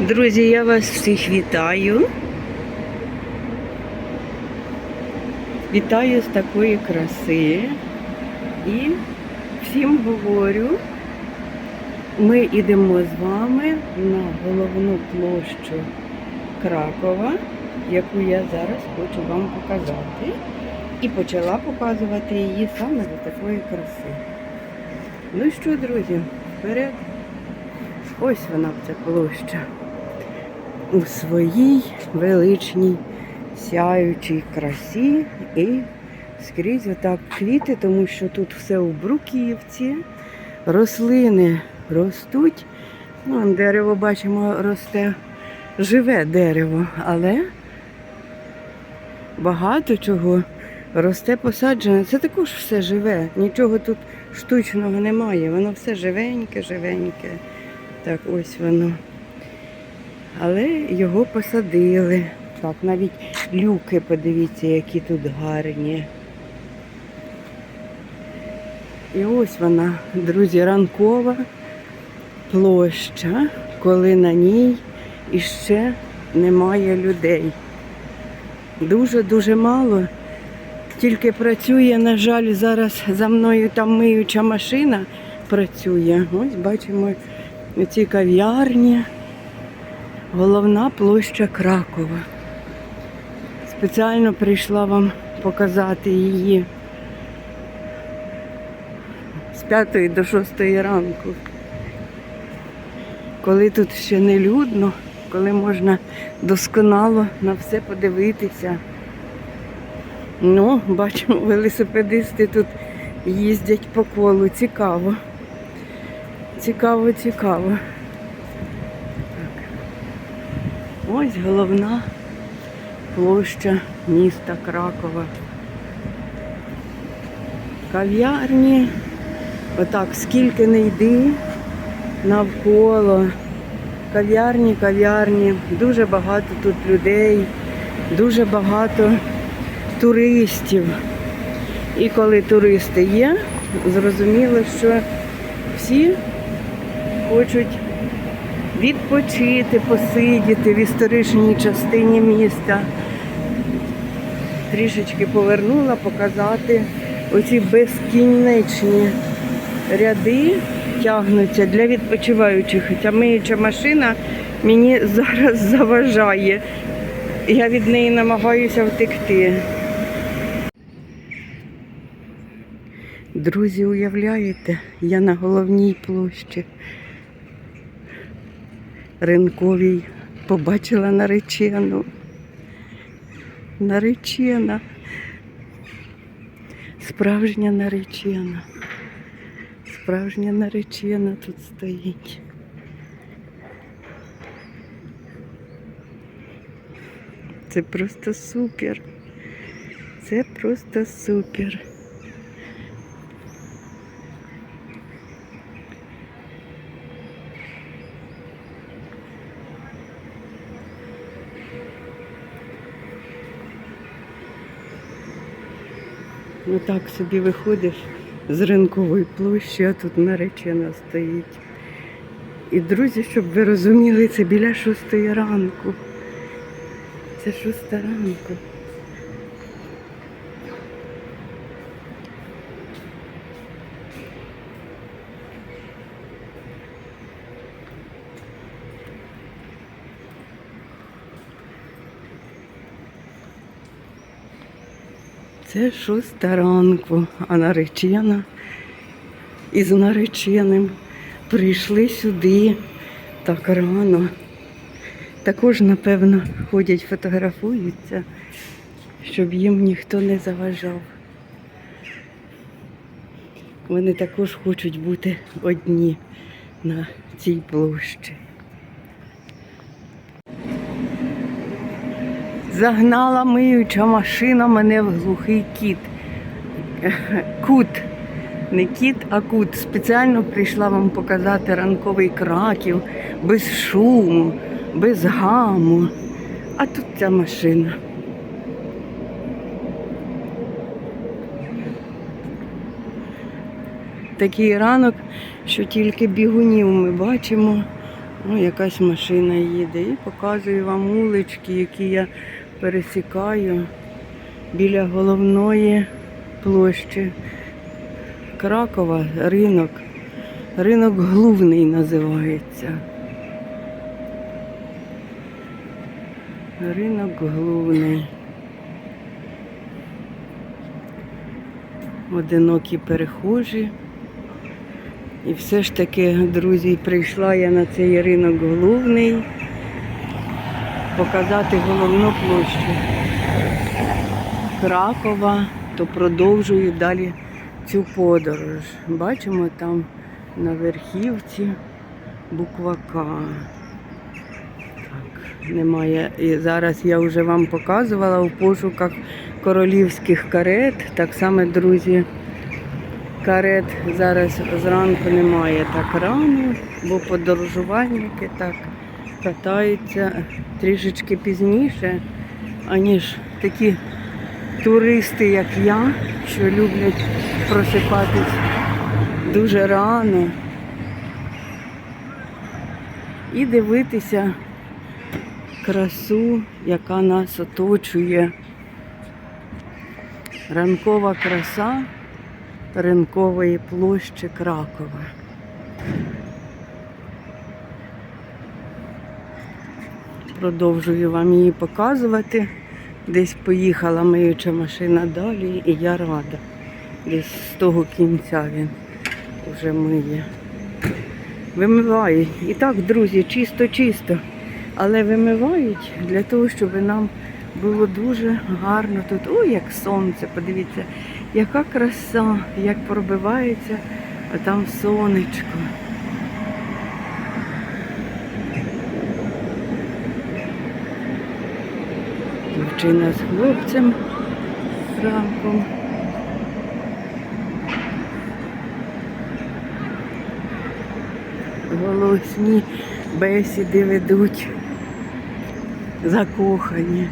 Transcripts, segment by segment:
Друзі, я вас всіх вітаю. Вітаю з такої краси. І всім говорю, ми йдемо з вами на головну площу Кракова, яку я зараз хочу вам показати. І почала показувати її саме до такої краси. Ну що, друзі, вперед. Ось вона ця площа. У своїй величній сяючій красі і скрізь отак квіти, тому що тут все у бруківці, рослини ростуть. Ну, дерево, бачимо, росте живе дерево, але багато чого росте посаджене. Це також все живе. Нічого тут штучного немає. Воно все живеньке, живеньке. Так, ось воно. Але його посадили. Так, навіть люки, подивіться, які тут гарні. І ось вона, друзі, ранкова площа, коли на ній іще немає людей. Дуже-дуже мало. Тільки працює, на жаль, зараз за мною там миюча машина працює. Ось бачимо ці кав'ярні. Головна площа Кракова. Спеціально прийшла вам показати її з 5 до 6 ранку. Коли тут ще не людно, коли можна досконало на все подивитися. Ну, бачимо, велосипедисти тут їздять по колу. Цікаво. Цікаво, цікаво. Так. Ось головна площа міста Кракова. Кав'ярні. Отак, скільки не йди навколо. Кав'ярні, кав'ярні. Дуже багато тут людей, дуже багато туристів. І коли туристи є, зрозуміло, що всі хочуть відпочити, посидіти в історичній частині міста. Трішечки повернула показати оці безкінечні ряди тягнуться для відпочиваючих. Ця миюча машина мені зараз заважає. Я від неї намагаюся втекти. Друзі, уявляєте, я на головній площі ринковій побачила наречену. Наречена. Справжня наречена. Справжня наречена тут стоїть. Це просто супер. Це просто супер. Ну так собі виходиш з ринкової площі, а тут наречена стоїть. І друзі, щоб ви розуміли, це біля шостої ранку. Це шоста ранку. Це шоста ранку, а наречена із нареченим прийшли сюди так рано. Також, напевно, ходять, фотографуються, щоб їм ніхто не заважав. Вони також хочуть бути одні на цій площі. Загнала миюча машина мене в глухий кіт. Кут. Не кіт, а кут. Спеціально прийшла вам показати ранковий краків без шуму, без гаму. А тут ця машина. Такий ранок, що тільки бігунів ми бачимо, Ну, якась машина їде і показую вам вулички, які я пересікаю біля головної площі Кракова, ринок. Ринок Глувний називається. Ринок Глувний. Одинокі перехожі. І все ж таки, друзі, прийшла я на цей ринок головний показати головну площу Кракова, то продовжую далі цю подорож. Бачимо там на верхівці буква К. Так, немає. І зараз я вже вам показувала в пошуках королівських карет. Так само, друзі, карет зараз зранку немає так рано, бо подорожувальники так катаються трішечки пізніше, аніж такі туристи, як я, що люблять просипатись дуже рано і дивитися красу, яка нас оточує. Ранкова краса ринкової площі Кракова. Продовжую вам її показувати. Десь поїхала миюча машина далі, і я рада. Десь з того кінця він вже миє. Вимивають. І так, друзі, чисто-чисто. Але вимивають для того, щоб нам було дуже гарно тут. Ой, як сонце, подивіться, яка краса, як пробивається, а там сонечко. Дівчина з хлопцем Франком. Голосні бесіди ведуть, закохані.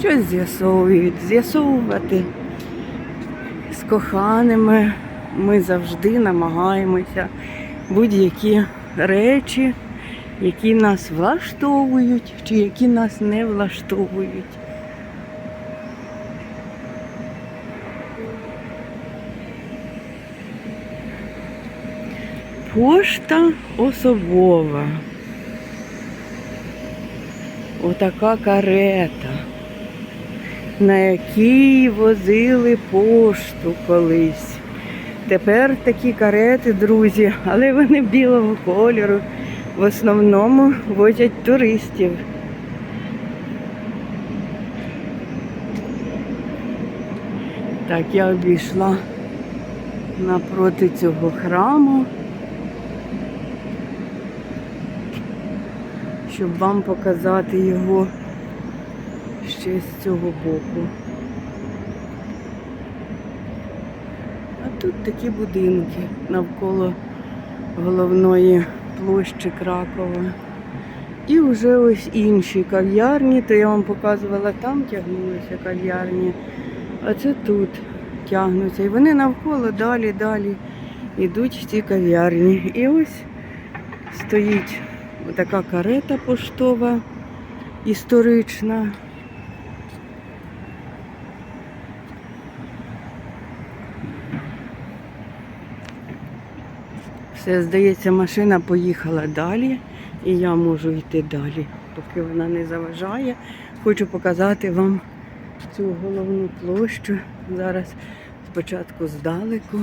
Щось з'ясовують, з'ясовувати з коханими. Ми завжди намагаємося будь-які речі, які нас влаштовують, чи які нас не влаштовують. Пошта особова. Отака карета, на якій возили пошту колись. Тепер такі карети, друзі, але вони білого кольору. В основному возять туристів. Так, я обійшла напроти цього храму, щоб вам показати його ще з цього боку. Тут такі будинки навколо головної площі Кракова. І вже ось інші кав'ярні, то я вам показувала, там тягнулися кав'ярні, а це тут тягнуться. І вони навколо далі, далі йдуть ці кав'ярні. І ось стоїть така карета поштова історична. Все, здається, машина поїхала далі, і я можу йти далі, поки вона не заважає. Хочу показати вам цю головну площу. Зараз спочатку здалеку.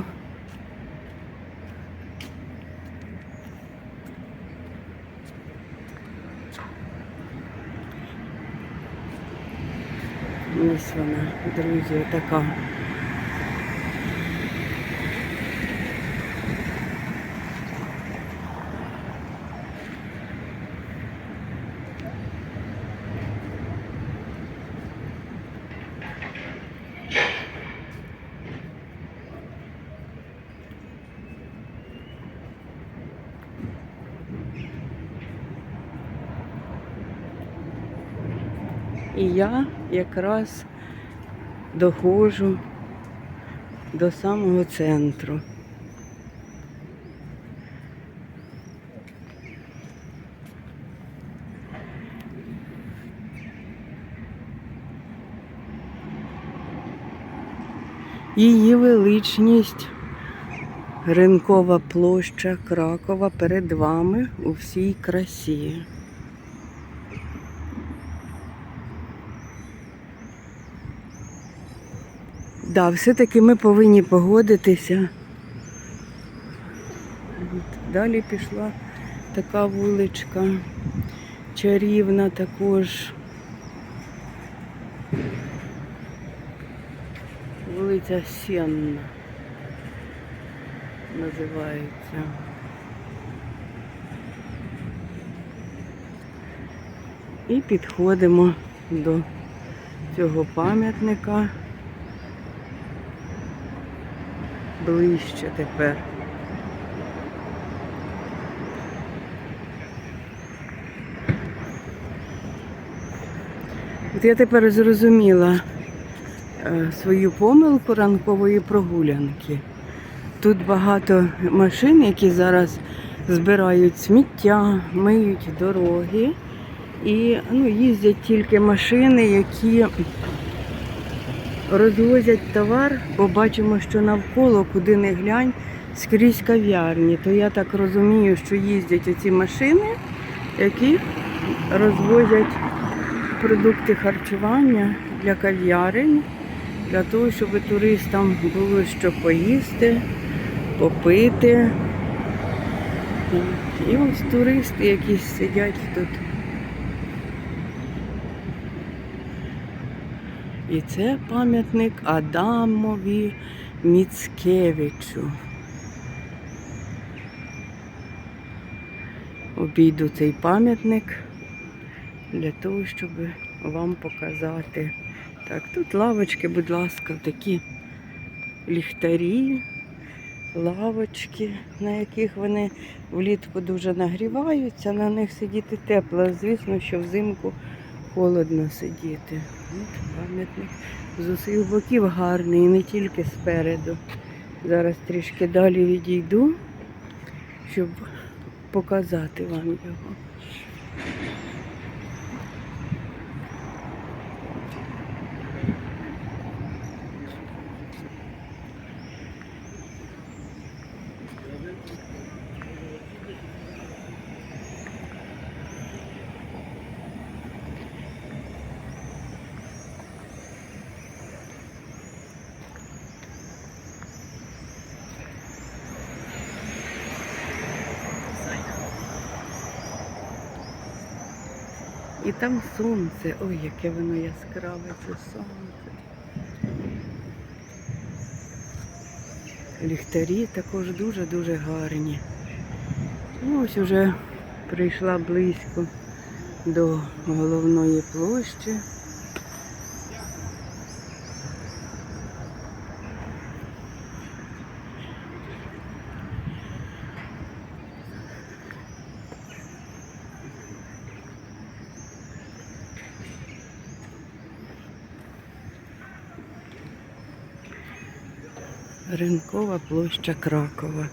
Ось вона, друзі, така. Я якраз доходжу до самого центру. Її величність ринкова площа Кракова перед вами у всій красі. Да, все-таки ми повинні погодитися. Далі пішла така вуличка чарівна також. Вулиця Сенна називається. І підходимо до цього пам'ятника ближче тепер. От я тепер зрозуміла е, свою помилку ранкової прогулянки. Тут багато машин, які зараз збирають сміття, миють дороги. І ну, їздять тільки машини, які розвозять товар, бо бачимо, що навколо, куди не глянь, скрізь кав'ярні. То я так розумію, що їздять оці машини, які розвозять продукти харчування для кав'ярень, для того, щоб туристам було що поїсти, попити. І ось туристи якісь сидять тут. І це пам'ятник Адамові Міцкевичу. Обійду цей пам'ятник для того, щоб вам показати. Так, тут лавочки, будь ласка, такі ліхтарі, лавочки, на яких вони влітку дуже нагріваються, на них сидіти тепло. Звісно, що взимку холодно сидіти. Пам'ятник з усіх боків гарний, не тільки спереду. Зараз трішки далі відійду, щоб показати вам його. І там сонце. Ой, яке воно яскраве, це сонце. Ліхтарі також дуже-дуже гарні. Ось уже прийшла близько до головної площі. Ринкова площа Кракова.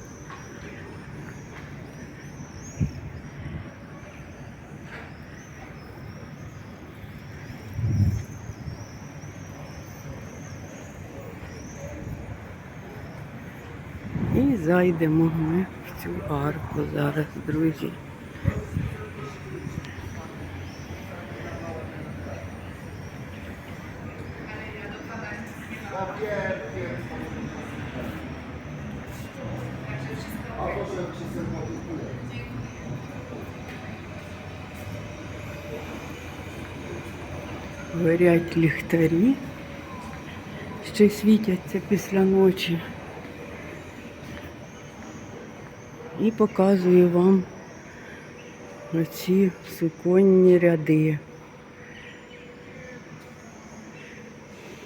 І зайдемо ми в цю арку зараз, друзі. Горять ліхтарі, ще світяться після ночі. І показую вам оці суконні ряди.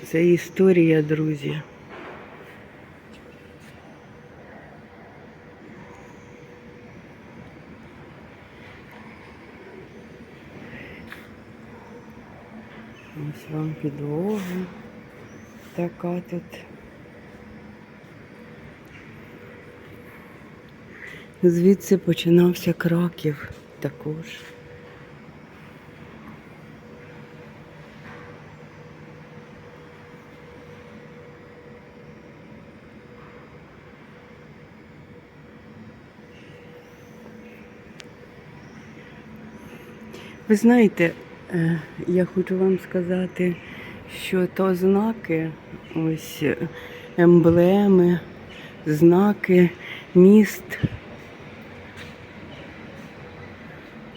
Це історія, друзі. Ось вам підлога. така тут. Звідси починався Краків також. Ви знаєте, я хочу вам сказати, що то знаки, ось е, емблеми, знаки міст.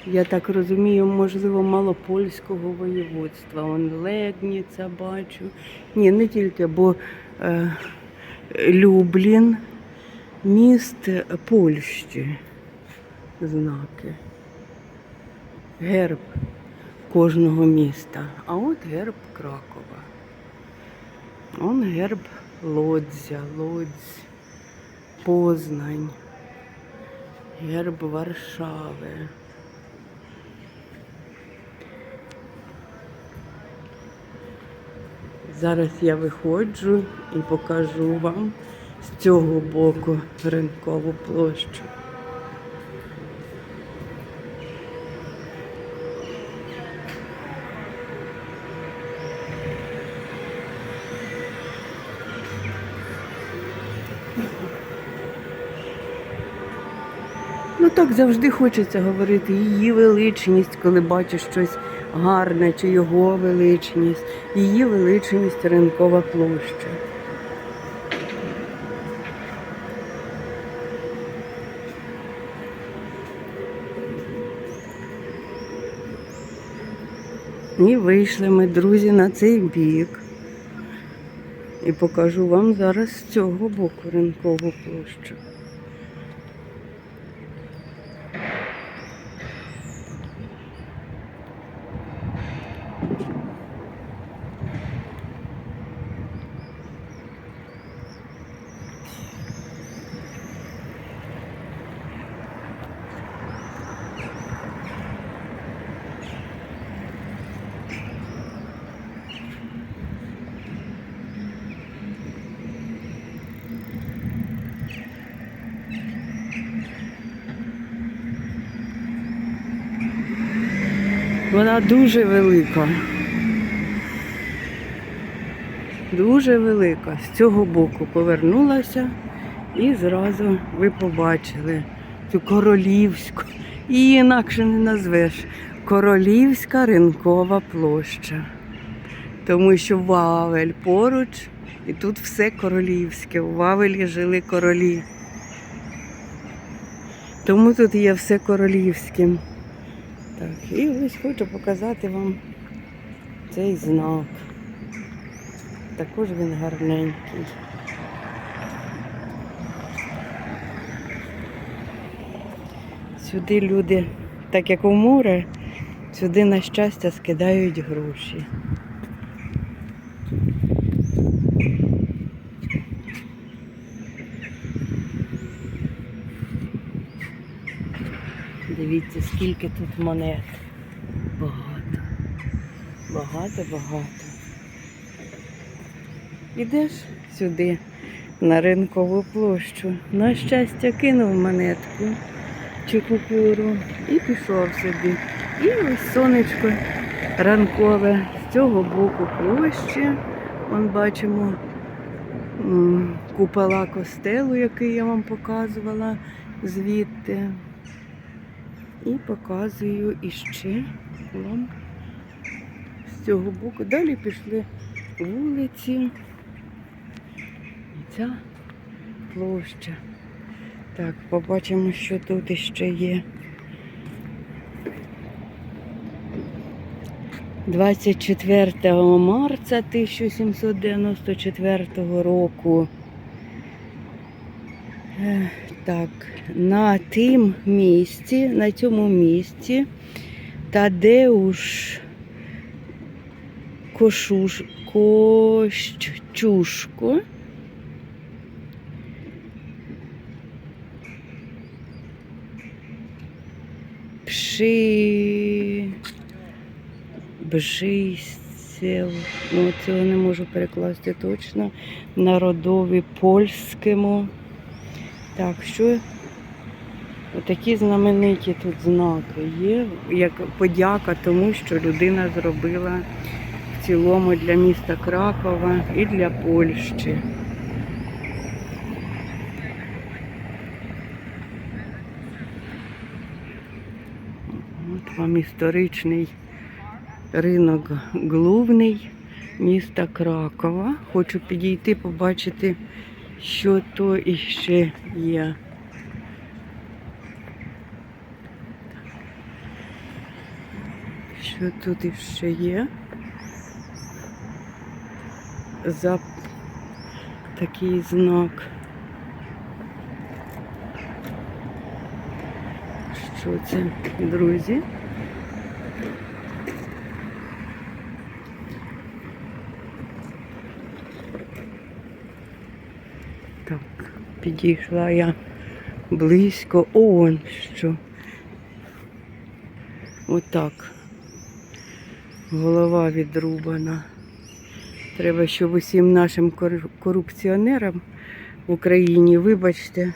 Я так розумію, можливо, малопольського воєводства. Он Легніця бачу. Ні, не тільки, бо е, Люблін, міст Польщі. Знаки герб кожного міста. А от герб Кракова. Он герб Лодзя, Лодзь, Познань, герб Варшави. Зараз я виходжу і покажу вам з цього боку ринкову площу. Ну так завжди хочеться говорити її величність, коли бачиш щось гарне, чи його величність, її величність ринкова площа. І вийшли ми, друзі, на цей бік. І покажу вам зараз з цього боку ринкову площу. Вона дуже велика. Дуже велика. З цього боку повернулася і зразу ви побачили цю королівську. Її інакше не назвеш. Королівська ринкова площа. Тому що Вавель поруч, і тут все королівське. У Вавелі жили королі. Тому тут є все королівським. Так, і ось хочу показати вам цей знак. Також він гарненький. Сюди люди, так як у море, сюди на щастя скидають гроші. Дивіться, скільки тут монет. Багато. Багато, багато. Ідеш сюди, на ринкову площу. На щастя, кинув монетку чи купюру і пішов собі. І ось сонечко ранкове з цього боку площі. Вон бачимо купола костелу, який я вам показувала звідти. І показую іще вам з цього боку. Далі пішли вулиці. І ця площа. Так, побачимо, що тут іще є. 24 марта 1794 року. Так, на тим місці, на цьому місці Тадеуш Кошуш, Кощушко Пши... Бжись... Ну, цього не можу перекласти точно. Народові польському. Так, що Отакі знамениті тут знаки є, як подяка тому, що людина зробила в цілому для міста Кракова і для Польщі. От вам історичний ринок Глувний міста Кракова. Хочу підійти, побачити, що то іще є. Що тут іще є? За такий знак. Що це, друзі? Підійшла я близько. Он що. Отак. Голова відрубана. Треба, щоб усім нашим корупціонерам в Україні, вибачте,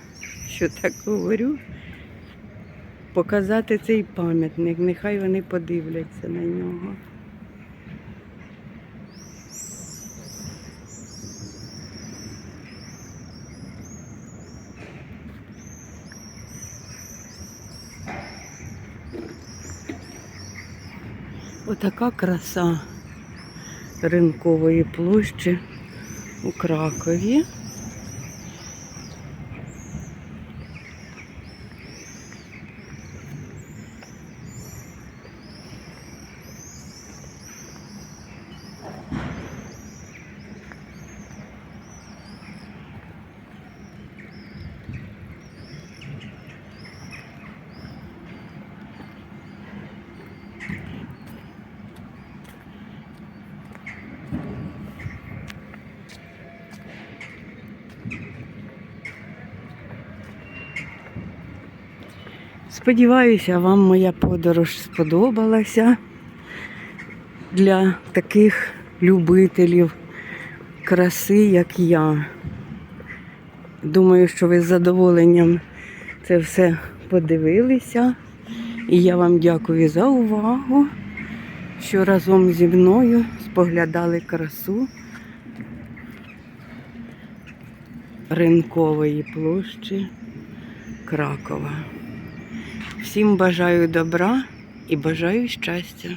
що так говорю, показати цей пам'ятник. Нехай вони подивляться на нього. Отака краса ринкової площі у Кракові. Сподіваюся, вам моя подорож сподобалася для таких любителів краси, як я. Думаю, що ви з задоволенням це все подивилися. І я вам дякую за увагу, що разом зі мною споглядали красу ринкової площі Кракова. Всім бажаю добра і бажаю щастя.